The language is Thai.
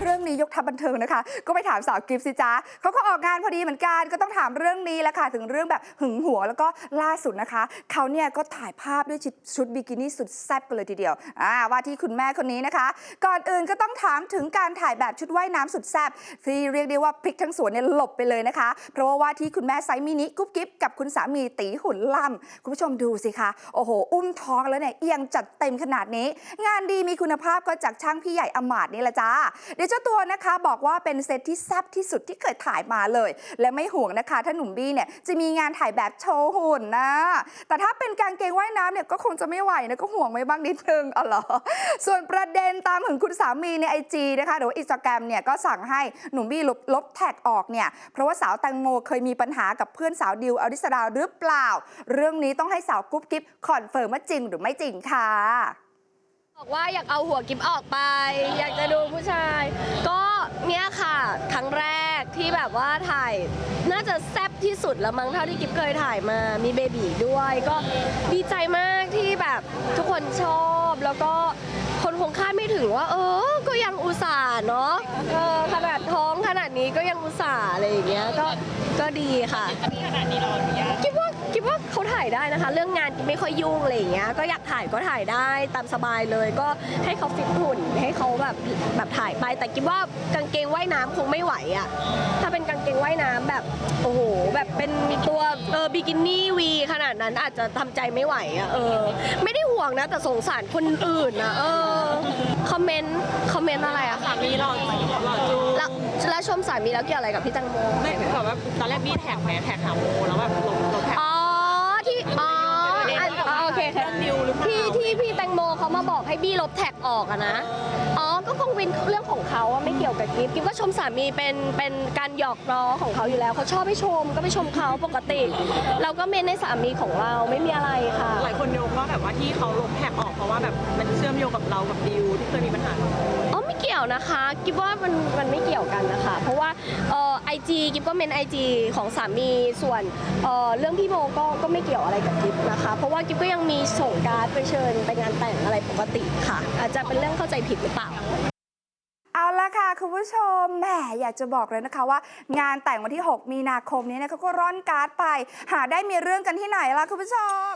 เรื่องนี้ยกทัพบันเทิงนะคะ ก็ไปถามสาวกิฟต์สิจ๊ะเขาก็ออกงานพอดีเหมือนกัน ก็ต้องถามเรื่องนี้แหละค่ะ ถึงเรื่องแบบหึงหวงแล้วก็ล่าสุดนะคะ เขาเนี่ยก็ถ่ายภาพด้วยชุดบิกินี่สุดแซ่บกันเลยทีเดียวอ่าว่าที่คุณแม่คนนี้นะคะ ก่อนอื่นก็ต้องถามถึงการถ่ายแบบชุดว่ายน้ำสุดแซ่บที่เรียกได้ว่าพลิกทั้งสวนเนี่ยหลบไปเลยนะคะ เพราะว่าว่าที่คุณแม่ไซส์มินิกุ๊บกิ๊บกับคุณสามีตีหุ่นล่ำคุณผู้ชมดูสิคะโอ้โห อุ้มท้องแล้วเนี่ยเอียงจัดเต็มขนาดนี้ งานดีมีคุณภาพก็จากช่างพี่ใหญ่อมาดนี่แหละจ้าเดยวเจ้าตัวนะคะบอกว่าเป็นเซตที่แซ่บที่สุดที่เคยถ่ายมาเลย และไม่ห่วงนะคะถ้าหนุ่มบี้เนี่ยจะมีงานถ่ายแบบโชว์หุ่นนะ แต่ถ้าเป็นกางเกงว่ายน้ำเนี่ยก็คงจะไม่ไหวนะก็ห่วงไว้บ้างนิดนึงอ๋อเหรอส่วนประเด็นตามหึงคุณสามีในไอจีนะคะหรือว่าอินสตาแกรมเนี่ยก็สั่งให้หนุ่มบี้ลบลบแท็กออกเนี่ยเพราะว่าสาวแตงโมเคยมีปัญหากับเพื่อนสาวดิวอริสราหรือเปล่า เรื่องนี้ต้องให้สาวกุ๊บกิ๊บคอนเฟิร์มว่าจริงหรือไม่จริงค่ะ บอกว่าอยากเอาหัวกิฟออกไป อยากจะดูผู้ชาย ก็เนี่ยค่ะครั้งแรกที่แบบว่าถ่าย น่าจะแซ่บที่สุดแล้วมั้งเท่าที่กิฟเคยถ่ายมามีเบบีด้วย ก็ดีใจมากที่แบบทุกคนชอบแล้วก็คนคงคาดไม่ถึงว่า เออ ก็ยังอุตส่าห์เนาะเออ ก็ยังอุตส่าห์อะไรอย่างเงี้ยก็ก็ดีค่ะคิดว่าคิดว่าเขาถ่ายได้นะคะ เรื่องงานกิ๊บไม่ค่อยยุ่งอะไรอย่างเงี้ยก็อยากถ่ายก็ถ่ายได้ตามสบายเลย ก็ให้เขาฟิตหุ่นให้เขาแบบแบบถ่ายไป แต่คิดว่ากางเกงว่ายน้ำคงไม่ไหวอะถ้าเป็นกางเกงว่ายน้ำแบบโอ้โหแบบเป็นตัวเออบิกินี่วีขนาดนั้นอาจจะทำใจไม่ไหวอะเออ ไม่ได้ห่วงนะแต่สงสารคนอื่นนะเออคอมเมนต์คอมเมนต์อะไรอะสามีหล่อหล่อจูแล้วแล้วชม สามีแล้วเกี่ยวอะไรกับพี่แตังโมไม่แบบว่าตอนแรกบี้แท็กแหมแท็กหาโมแล้วแบบลงลงแท็ก อ๋อที่อ๋ออันอ๋อโอเคค่ะนิวหรือเปล่าที่ที่พี่แตงโมเขามาบอกให้บี้ลบแท็กออกอะนะอ๋อก็คงเป็นเรื่องของเขาอะไม่เกี่ยวกับกิฟกิฟก็ชมสามีเป็นเป็นการหยอกล้อของเขาอยู่แล้วเขาชอบให้ชมก็ไปชมเขาปกติ เราก็เมนในสามีของเราไม่มีอะไรค่ะ หลายคนโยงว่าแบบว่าที่เขาลงแท็กออกเพราะว่าแบบมันเชื่อมโยงกับเรากับดิวที่เคยมีปัญหา กี่ยวนะคะกิฟว่ามันมันไม่เกี่ยวกันนะคะ เพราะว่าไอจีกิฟก็เป็นไอจีของสามีส่วนเเรื่องพี่โมก็ก็ไม่เกี่ยวอะไรกับกิฟนะคะ เพราะว่ากิฟก็ยังมีส่งการ์ดไปเชิญไปงานแต่งอะไรปกติค่ะ อาจจะเป็นเรื่องเข้าใจผิดหรือเปล่าเอาละค่ะ คุณผู้ชมแหมอยากจะบอกเลยนะคะว่า งานแต่งวันที่ 6 มีนาคมนี้นะเขาก็ร่อนการ์ดไป หาได้มีเรื่องกันที่ไหนล่ะคุณผู้ชม